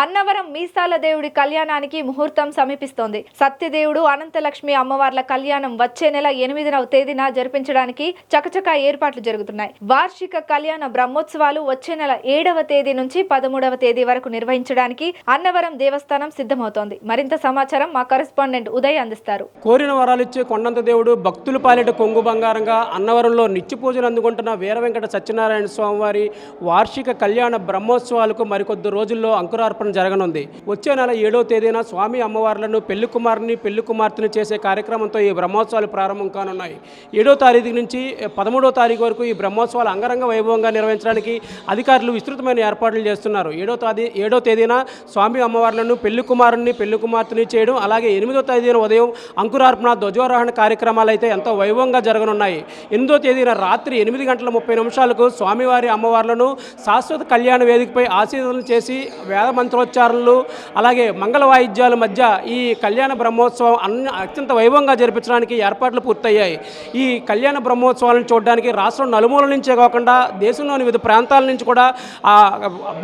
అన్నవరం మీసాల దేవుడి కళ్యాణానికి ముహూర్తం సమీపిస్తోంది. సత్యదేవుడు అనంతలక్ష్మి అమ్మవార్ల కళ్యాణం వచ్చే నెల ఎనిమిదవ తేదీన జరిపించడానికి చకచకా ఏర్పాట్లు జరుగుతున్నాయి. వార్షిక కళ్యాణ బ్రహ్మోత్సవాలు వచ్చే నెల ఏడవ తేదీ నుంచి పదమూడవ తేదీ వరకు నిర్వహించడానికి అన్నవరం దేవస్థానం సిద్ధమవుతోంది. మరింత సమాచారం మా కరెస్పాండెంట్ ఉదయ్ అందిస్తారు. కోరిన వరాలిచ్చే కొండంత దేవుడు భక్తులు పాలిట కొంగు బంగారంగా అన్నవరంలో నిత్య పూజలు అందుకుంటున్న వీర వెంకట సత్యనారాయణ స్వామివారి వార్షిక కళ్యాణ బ్రహ్మోత్సవాలకు మరికొద్ది రోజుల్లో అంకురార్పణ జరగనుంది. వచ్చే నెల ఏడో తేదీన స్వామి అమ్మవార్లను పెళ్ళి కుమారుని పెళ్ళి కుమార్తెను చేసే కార్యక్రమంతో ఈ బ్రహ్మోత్సవాలు ప్రారంభం కానున్నాయి. ఏడో తారీఖు నుంచి పదమూడో తారీఖు వరకు ఈ బ్రహ్మోత్సవాలు అంగరంగ వైభవంగా నిర్వహించడానికి అధికారులు విస్తృతమైన ఏర్పాట్లు చేస్తున్నారు. ఏడో తేదీ ఏడో తేదీన స్వామి అమ్మవార్లను పెళ్ళి కుమారుని పెళ్ళి కుమార్తెని చేయడం అలాగే ఎనిమిదో తేదీన ఉదయం అంకురార్పణ ధ్వజారోహణ కార్యక్రమాలు అయితే ఎంతో వైభవంగా జరగనున్నాయి. ఎనిమిదో తేదీన రాత్రి ఎనిమిది గంటల ముప్పై నిమిషాలకు స్వామివారి అమ్మవార్లను శాశ్వత కళ్యాణ వేదికపై ఆశీర్వదనం చేసి వేద మంత్రోచ్చారణలు అలాగే మంగళ వాయిద్యాల మధ్య ఈ కళ్యాణ బ్రహ్మోత్సవం అన్ని అత్యంత వైభవంగా జరిపించడానికి ఏర్పాట్లు పూర్తయ్యాయి. ఈ కళ్యాణ బ్రహ్మోత్సవాలను చూడడానికి రాష్ట్రం నలుమూల నుంచే కాకుండా దేశంలోని వివిధ ప్రాంతాల నుంచి కూడా ఆ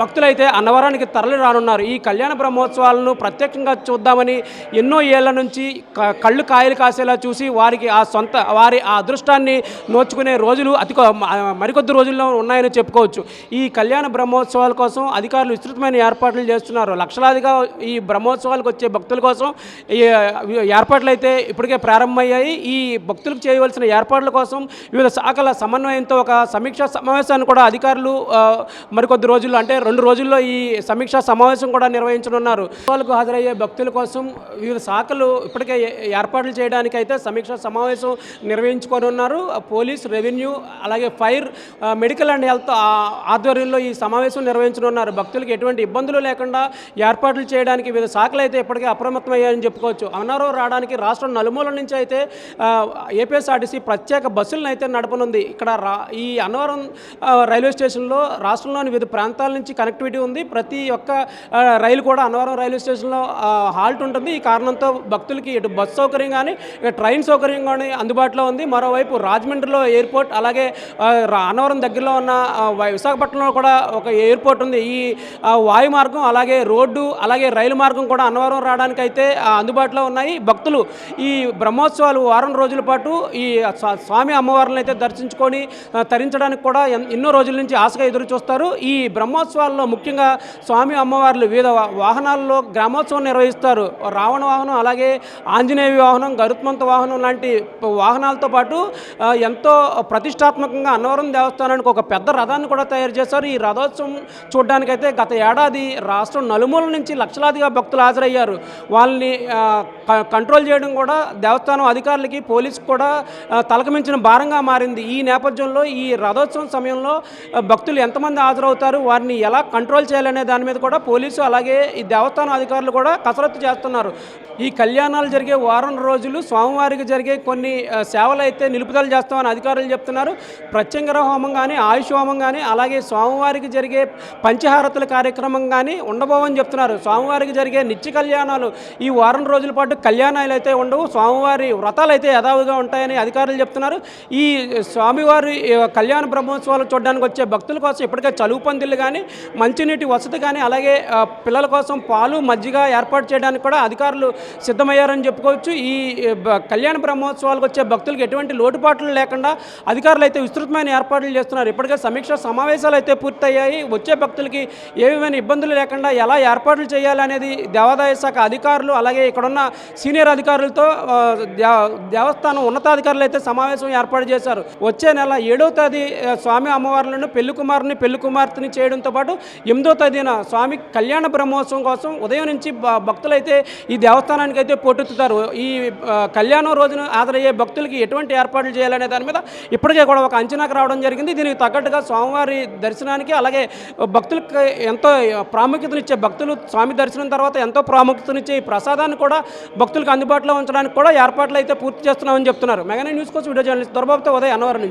భక్తులైతే అన్నవరానికి తరలి రానున్నారు ఈ కళ్యాణ బ్రహ్మోత్సవాలను ప్రత్యక్షంగా చూద్దామని ఎన్నో ఏళ్ళ నుంచి కళ్ళు కాయలు కాసేలా చూసి వారికి ఆ సొంత వారి ఆ అదృష్టాన్ని నోచుకునే రోజులు అతి మరికొద్ది రోజుల్లో ఉన్నాయని చెప్పుకోవచ్చు. ఈ కళ్యాణ బ్రహ్మోత్సవాల కోసం అధికారులు విస్తృతమైన ఏర్పాట్లు చేస్తున్నారు. లక్షలాదిగా ఈ బ్రహ్మోత్సవాలకు వచ్చే భక్తుల కోసం ఈ ఏర్పాట్లు అయితే ఇప్పటికే ప్రారంభమయ్యాయి. ఈ భక్తులకు చేయవలసిన ఏర్పాట్ల కోసం వివిధ శాఖల సమన్వయంతో ఒక సమీక్షా సమావేశాన్ని కూడా అధికారులు మరికొద్ది రోజుల్లో అంటే రెండు రోజుల్లో ఈ సమీక్షా సమావేశం కూడా నిర్వహించనున్నారు. ఉత్సవాలకు హాజరయ్యే భక్తుల కోసం వివిధ శాఖలు ఇప్పటికే ఏర్పాట్లు చేయడానికి అయితే సమీక్షా సమావేశం నిర్వహించుకొని ఉన్నారు పోలీస్ రెవెన్యూ అలాగే ఫైర్ మెడికల్ అండ్ హెల్త్ ఆధ్వర్యంలో ఈ సమావేశం నిర్వహించనున్నారు. భక్తులకు ఎటువంటి ఇబ్బందులు లేకుండా ఏర్పాట్లు చేయడానికి వివిధ శాఖలు అయితే ఇప్పటికే అప్రమత్తమయ్యాయని చెప్పుకోవచ్చు. అన్నారం రావడానికి రాష్ట్రం నలుమూల నుంచి అయితే ఏపీఎస్ఆర్టీసీ ప్రత్యేక బస్సులను అయితే నడపనుంది. ఇక్కడ రా ఈ అన్నవరం రైల్వే స్టేషన్లో రాష్ట్రంలోని వివిధ ప్రాంతాల నుంచి కనెక్టివిటీ ఉంది. ప్రతి ఒక్క రైలు కూడా అన్నవరం రైల్వే స్టేషన్లో హాల్ట్ ఉంటుంది. ఈ కారణంతో భక్తులకి ఇటు బస్ సౌకర్యం కానీ ఇక ట్రైన్ సౌకర్యం కానీ అందుబాటులో ఉంది. మరోవైపు రాజమండ్రిలో ఎయిర్పోర్ట్ అలాగే అన్నవరం దగ్గరలో ఉన్న విశాఖపట్నంలో కూడా ఒక ఎయిర్పోర్ట్ ఉంది. ఈ వాయు మార్గం అలాగే అలాగే రోడ్డు అలాగే రైలు మార్గం కూడా అన్నవరం రావడానికి అయితే అందుబాటులో ఉన్నాయి. భక్తులు ఈ బ్రహ్మోత్సవాలు వారం రోజుల పాటు ఈ స్వా- స్వామి అమ్మవారిని అయితే దర్శించుకొని తరించడానికి కూడా ఎన్నో రోజుల నుంచి ఆశగా ఎదురు చూస్తారు. ఈ బ్రహ్మోత్సవాల్లో ముఖ్యంగా స్వామి అమ్మవార్లు వివిధ వాహనాల్లో గ్రామోత్సవం నిర్వహిస్తారు. రావణ వాహనం అలాగే ఆంజనేయ వాహనం గరుత్మంత వాహనం లాంటి వాహనాలతో పాటు ఎంతో ప్రతిష్టాత్మకంగా అన్నవరం దేవస్థానానికి ఒక పెద్ద రథాన్ని కూడా తయారు చేశారు. ఈ రథోత్సవం చూడడానికైతే గత ఏడాది రా నలుమూల నుంచి లక్షలాదిగా భక్తులు హాజరయ్యారు. వాళ్ళని కంట్రోల్ చేయడం కూడా దేవస్థానం అధికారులకి పోలీసుకు కూడా తలకమించిన భారంగా మారింది. ఈ నేపథ్యంలో ఈ రథోత్సవం సమయంలో భక్తులు ఎంతమంది హాజరవుతారు? వారిని ఎలా కంట్రోల్ చేయాలనే దాని మీద కూడా పోలీసు అలాగే ఈ దేవస్థానం అధికారులు కూడా కసరత్తు చేస్తున్నారు. ఈ కళ్యాణాలు జరిగే వారం రోజులు స్వామివారికి జరిగే కొన్ని సేవలు అయితే నిలుపుదల చేస్తామని అధికారులు చెప్తున్నారు. ప్రత్యంగర హోమం కానీ ఆయుష్ హోమం కానీ అలాగే స్వామివారికి జరిగే పంచహారతుల కార్యక్రమం కానీ ఉండబోవని చెప్తున్నారు. స్వామివారికి జరిగే నిత్య కళ్యాణాలు ఈ వారం రోజుల పాటు కళ్యాణాలు అయితే ఉండవు. స్వామివారి వ్రతాలు అయితే యథావిధిగా ఉంటాయని అధికారులు చెప్తున్నారు. ఈ స్వామివారి కళ్యాణ బ్రహ్మోత్సవాలు చూడడానికి వచ్చే భక్తుల కోసం ఇప్పటికే చలువు పందిళ్ళు కానీ మంచినీటి వసతి కానీ అలాగే పిల్లల కోసం పాలు మజ్జిగ ఏర్పాటు చేయడానికి కూడా అధికారులు సిద్ధమయ్యారని చెప్పుకోవచ్చు. ఈ కళ్యాణ బ్రహ్మోత్సవాలకు వచ్చే భక్తులకు ఎటువంటి లోటుపాట్లు లేకుండా అధికారులు అయితే విస్తృతమైన ఏర్పాట్లు చేస్తున్నారు. ఇప్పటికే సమీక్ష సమావేశాలు అయితే పూర్తయ్యాయి. వచ్చే భక్తులకి ఏ విధమైన ఇబ్బందులు లేకుండా ఎలా ఏర్పాట్లు చేయాలనేది దేవాదాయ శాఖ అధికారులు అలాగే ఇక్కడున్న సీనియర్ అధికారులతో దేవ- దేవస్థానం ఉన్నతాధికారులు అయితే సమావేశం ఏర్పాటు చేశారు. వచ్చే నెల ఏడో తేదీ స్వామి అమ్మవార్లను పెళ్ళి కుమారుని పెళ్ళి కుమార్తెని చేయడంతో పాటు ఎనిమిదో తేదీన స్వామి కళ్యాణ బ్రహ్మోత్సవం కోసం ఉదయం నుంచి భక్తులైతే ఈ దేవస్థానానికి అయితే పోటెత్తుతారు. ఈ కళ్యాణం రోజున హాజరయ్యే భక్తులకి ఎటువంటి ఏర్పాట్లు చేయాలనే దాని మీద ఇప్పటికే కూడా ఒక అంచనాకు రావడం జరిగింది. దీనికి తగ్గట్టుగా స్వామివారి దర్శనానికి అలాగే భక్తులకు ఎంతో ప్రాముఖ్యత ప్రాముఖ్యతనిచ్చే భక్తులు స్వామి దర్శనం తర్వాత ఎంతో ప్రాముఖ్యతనిచ్చే ఈ ప్రసాదాన్ని కూడా భక్తులకు అందుబాటులో ఉంచడానికి కూడా ఏర్పాట్లు అయితే పూర్తి చేస్తున్నామని చెప్తున్నారు. మెగానే న్యూస్ కోసం వీడియో జర్నలిస్ట్ దుర్బాబుతో ఉదయం అన్నవరం నుంచి.